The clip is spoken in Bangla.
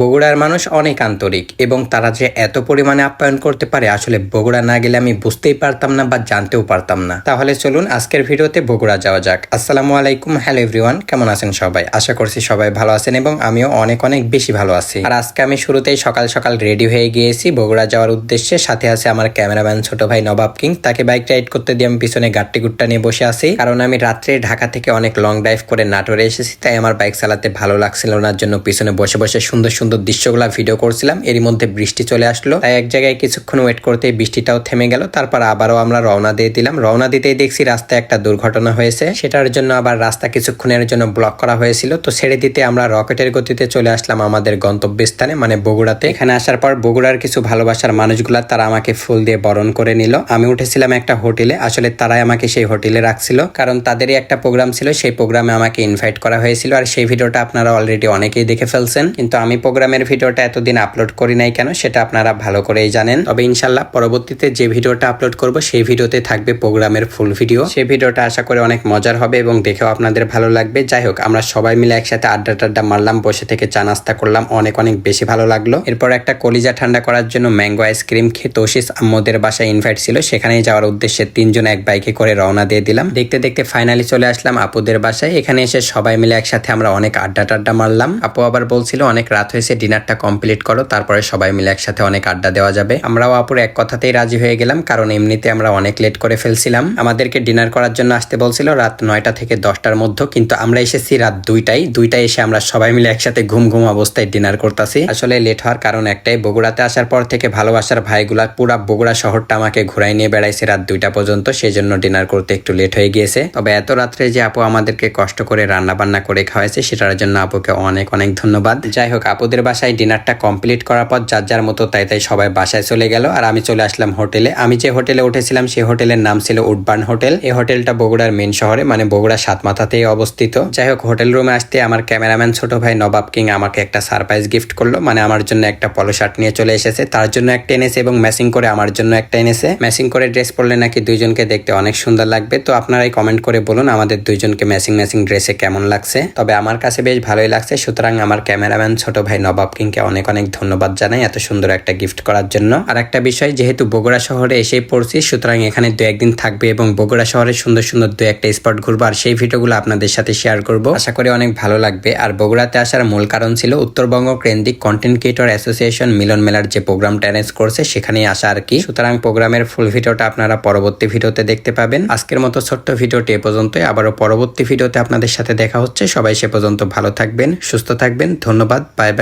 বগুড়ার মানুষ অনেক আন্তরিক এবং তারা যে এত পরিমাণে আপ্যায়ন করতে পারে, আসলে বগুড়া না গেলে আমি বুঝতেই পারতাম না বা জানতেও পারতাম না। তাহলে চলুন আজকের ভিডিওতে বগুড়া যাওয়া যাক। আসসালামু আলাইকুম, হ্যালো এভরিওয়ান, কেমন আছেন সবাই? আশা করছি সবাই ভালো আছেন এবং আমিও অনেক অনেক বেশি ভালো আছি। আর আজকে আমি শুরুতেই সকাল সকাল রেডি হয়ে গিয়েছি বগুড়া যাওয়ার উদ্দেশ্যে। সাথে আছে আমার ক্যামেরাম্যান ছোট ভাই নবাব কিং। তাকে বাইক রাইড করতে দিয়ে আমি পিছনে গাট্টি গুট্টা নিয়ে বসে আছি। কারণ আমি রাত্রে ঢাকা থেকে অনেক লং ড্রাইভ করে নাটোরে এসেছি, তাই আমার বাইক চালাতে ভালো লাগছিল না জন্য পিছনে বসে বসে সুন্দর সুন্দর দৃশ্যগুলা ভিডিও করছিলাম, এরই মধ্যে বৃষ্টি চলে আসলো। তাই এক জায়গায় কিছুক্ষণ ওয়েট করতে বৃষ্টিটাও থেমে গেল, তারপর আবারও আমরা রওনা দিয়ে দিলাম। রওনা দিতেই দেখছি রাস্তায় একটা দুর্ঘটনা হয়েছে। সেটার জন্য আবার রাস্তা কিছুক্ষণের জন্য ব্লক করা হয়েছিল। তো ছেড়ে দিতে আমরা রকেটের গতিতে চলে আসলাম আমাদের গন্তব্যস্থানে মানে বগুড়াতে। এখানে আসার পর বগুড়ার কিছু ভালোবাসার মানুষগুলা তারা আমাকে ফুল দিয়ে বরণ করে নিল। আমি উঠেছিলাম একটা হোটেলে, আসলে তারাই আমাকে সেই হোটেলে রাখছিল। কারণ তাদেরই একটা প্রোগ্রাম ছিল, সেই প্রোগ্রামে আমাকে ইনভাইট করা হয়েছিল। আর সেই ভিডিওটা আপনারা অলরেডি অনেকেই দেখে ফেলছেন। কিন্তু আমি প্রোগ্রামের ভিডিওটা এতদিন আপলোড করি নাই কেন, সেটা আপনারা ভালো করেই জানেন। তবে ইনশাল্লাহ পরবর্তীতে যে ভিডিওটা আপলোড করব, সেই ভিডিওতে থাকবে প্রোগ্রামের ফুল ভিডিও। সেই ভিডিওটা আশা করে অনেক মজার হবে এবং দেখেও আপনাদের ভালো লাগবে। যাই হোক, আমরা সবাই মিলে একসাথে আড্ডা টাড্ডা মারলাম, বসে থেকে চা নাস্তা করলাম, অনেক অনেক বেশি ভালো লাগল। এরপর একটা কলিজা ঠান্ডা করার জন্য ম্যাঙ্গো আইসক্রিম খেয়ে তোষিস আম্মদের বাসায় ইনভাইট ছিল, সেখানেই যাওয়ার উদ্দেশ্যে তিনজন এক বাইকে করে রওনা দিয়ে দিলাম। দেখতে দেখতে ফাইনালি চলে আসলাম আপুদের বাসায়। এখানে এসে সবাই মিলে একসাথে আমরা অনেক আড্ডা টাড্ডা মারলাম। আপু আবার বলছিল, অনেক রাত হয়েছে, ডিনারটা কমপ্লিট করো, তারপরে সবাই মিলে একসাথে অনেক আড্ডা দেওয়া যাবে। আমরাও আপুর এক কথাতেই রাজি হয়ে গেলাম, কারণ এমনিতে আমরা অনেক লেট করে ফেলছিলাম। আমাদেরকে ডিনার করার জন্য আসতে বলছিল রাত নয়টা থেকে দশটার মধ্যে, কিন্তু আমরা এসেছি রাত দুইটায়। দুইটায় এসে আমরা সবাই মিলে একসাথে ঘুম ঘুম অবস্থায় ডিনার করতেছি। আসলে লেট হওয়ার কারণ একটাই, বগুড়াতে আসার পর থেকে ভালোবাসার ভাইগুলা পুরা বগুড়া শহরটা আমাকে ঘুরাই নিয়ে বেড়াইছে রাত দুইটা পর্যন্ত সেই জন্য ডিনার করতে একটু লেট হয়ে গিয়েছে। তবে এত রাত্রে যে আপু আমাদেরকে কষ্ট করে রান্না বান্না করে খাওয়াইছে, সেটার জন্য আপুকে অনেক অনেক ধন্যবাদ। যাই হোক আপুদের বাসায় ডিনারটা কমপ্লিট করার পর যার যার মতো তাই তাই সবাই বাসায় চলে গেল। আর আমি চলে আসলাম হোটেলে। আমি যে হোটেলে উঠেছিলাম সেই হোটেলের নাম ছিল উডবার্ন হোটেল। এই হোটেলটা বগুড়ার মেন শহরে মানে বগুড়া সাতমাথাতেই অবস্থিত। যাই হোক, হোটেল রুমে আসতে আমার ক্যামেরাম্যান ছোট ভাই নবাব কিং আমাকে একটা সারপ্রাইজ গিফট করল মানে আমার জন্য একটা পলো শার্ট নিয়ে চলে এসেছে। তার জন্য একটা এনেছে এবং ম্যাচিং করে আমার জন্য একটা এনেছে। ম্যাচিং করে ড্রেস পরলে নাকি দুইজনকে দেখতে অনেক সুন্দর লাগবে। তো আপনারাই কমেন্ট করে বলুন আমাদের দুইজনকে ম্যাচিং ম্যাচিং ড্রেসে কেমন লাগছে। তবে আমার কাছে বেশ ভালোই লাগছে, সুতরাং আমার ক্যামেরাম্যান ছোট ভাই নবাব কিংকে অনেক অনেক ধন্যবাদ জানাই এত সুন্দর একটা গিফট করার জন্য। আর একটা বিষয়, যেহেতু বগুড়া শহরে এসেই পড়ছি, সুতরাং এখানে দু একদিন থাকবে এবং বগুড়া শহরে সুন্দর সুন্দর দু একটা স্পট ঘুরবো, আর সেই ভিডিওগুলো আপনাদের সাথে শেয়ার করব। আশা করি অনেক ভালো লাগবে। আর বগুড়াতে আসার মূল কারণ ছিল উত্তরবঙ্গ কেন্দ্রিক কন্টেন্ট ক্রিয়েটর অ্যাসোসিয়েশন মিলন মেলার যে প্রোগ্রামটা অ্যারেঞ্জ করছে, সেখানেই আসা আর কি। সুতরাং প্রোগ্রামের ফুল ভিডিওটা আপনারা পরবর্তী ভিডিওতে দেখতে পাবেন। আজকের মতো ছোট্ট ভিডিওটি এ পর্যন্তই। আবারও পরবর্তী ভিডিওতে আপনাদের সাথে দেখা হচ্ছে। সবাই সে পর্যন্ত ভালো থাকবেন, সুস্থ থাকবেন। ধন্যবাদ। Bye bye